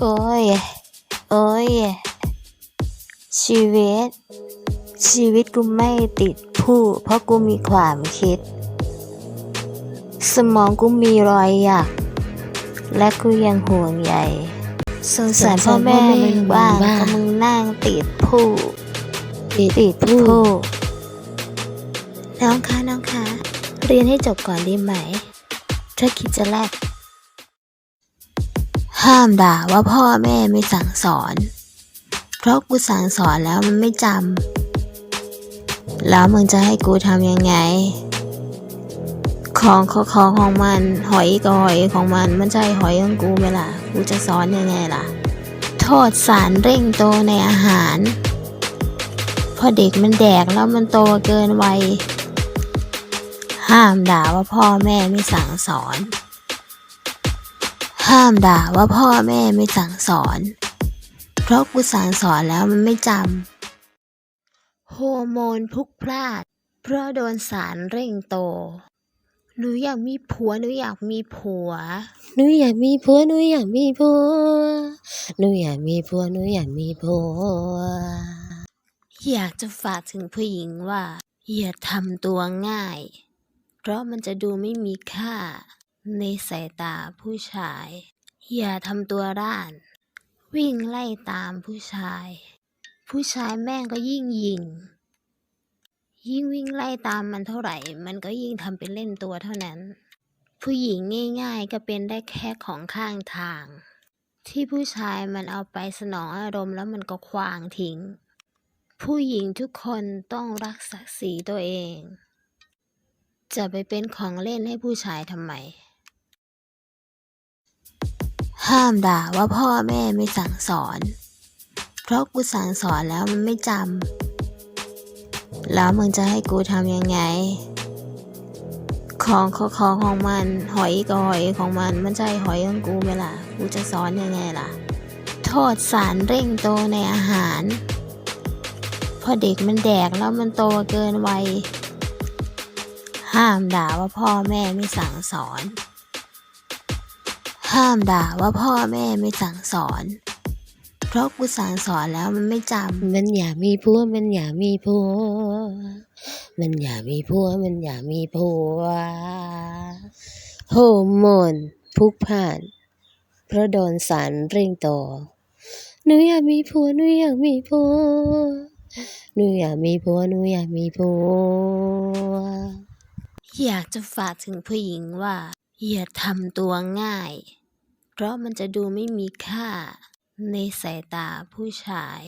โอ้ย โอ้ย ชีวิต ชีวิตกูไม่ติดผู้ เพราะกูมีความคิด สมองกูมีรอยหยัก และกูยังห่วงใยสงสารพ่อแม่มึงบ้างก็มึงนั่งติดผู้ติดติดผู้น้องคะน้องคะเรียนให้จบก่อนดีไหม ถ้าคิดจะแลก ห้ามด่าว่าพ่อแม่ไม่สั่งสอน เพราะกูสั่งสอนแล้วมันไม่จำ แล้วมึงจะให้กูทำยังไง ของของของของมัน หอยก็หอยของมัน มันใช่หอยของกูไหมล่ะ กูจะสอนยังไงล่ะ โทษสารเร่งโตในอาหาร พอเด็กมันแดกแล้วมันโตเกินวัย ห้ามด่าว่าพ่อแม่ไม่สั่งสอน ห้ามด่าว่าพ่อแม่ไม่สั่งสอน เพราะกูสั่งสอนแล้วมันไม่จำโฮอร์โมนพลุกพลาด เพราะโดนสารเร่งโต หนูอยากมีผัว หนูอยากมีผัว หนูอยากมีผัว หนูอยากมีผัว หนูอยากมีผัว หนูอยากมีผัว อยากจะฝากถึงผู้หญิงว่า อย่าทำตัวง่าย เพราะมันจะดูไม่มีค่า ในสายตาผู้ชาย อย่าทำตัวร่าน วิ่งไล่ตามผู้ชาย ผู้ชายแม่งก็ยิ่งยิง ยิ่งวิ่งไล่ตามมันเท่าไหร่ มันก็ยิ่งทำเป็นเล่นตัวเท่านั้น ผู้หญิงง่าย ๆ ก็เป็นได้แค่ของข้างทาง ที่ผู้ชายมันเอาไปสนองอารมณ์แล้วมันก็ควางทิ้ง ผู้หญิงทุกคนต้องรักศักดิ์ศรีตัวเองจะไปเป็นของเล่นให้ผู้ชายทำไม ห้ามด่าว่าพ่อแม่ไม่สั่งสอน เพราะกูสั่งสอนแล้วมันไม่จำ แล้วมึงจะให้กูทำยังไง ของของของของมัน หอยก็หอยของมัน มันใช่หอยของกูไหมล่ะ กูจะสอนยังไงล่ะ โทษสารเร่งโตในอาหาร พอเด็กมันแดกแล้วมันโตเกินวัย ห้ามด่าว่าพ่อแม่ไม่สั่งสอน ห้ามด่าว่าพ่อแม่ไม่สั่งสอน เพราะกูสั่งสอนแล้วมันไม่จำมันอยากมีผัวมันอยากมีผัวมันอยากมีผัวมันอยากมีผัวโฮอร์โมนพลุกพล่าน เพราะโดนสารเร่งโตหนูอยากมีผัวหนูอยากมีผัวหนูอยากมีผัวหนูอยากมีผัวอยากจะฝากถึงผู้หญิงว่า อย่าทำตัวง่าย เพราะมันจะดูไม่มีค่าในสายตาผู้ชาย